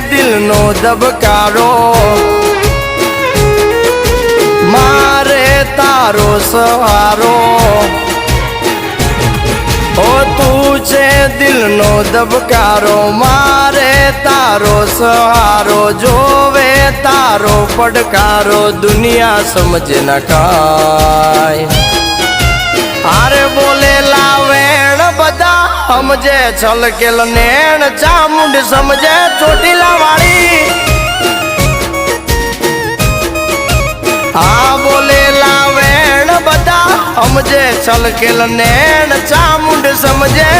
દિલનો ધબકારો મારે તારો સહારો ઓ તું છે દિલનો ધબકારો મારે તારો સહારો જોવે તારો પડકારો દુનિયા સમજ ન કાય સમજે છલકેલ નેણ ચામુંડ સમજે ચોટીલા વાળી. આ બોલેલા વેણ બધા સમજે છલકેલ નેણ ચામુંડ સમજે.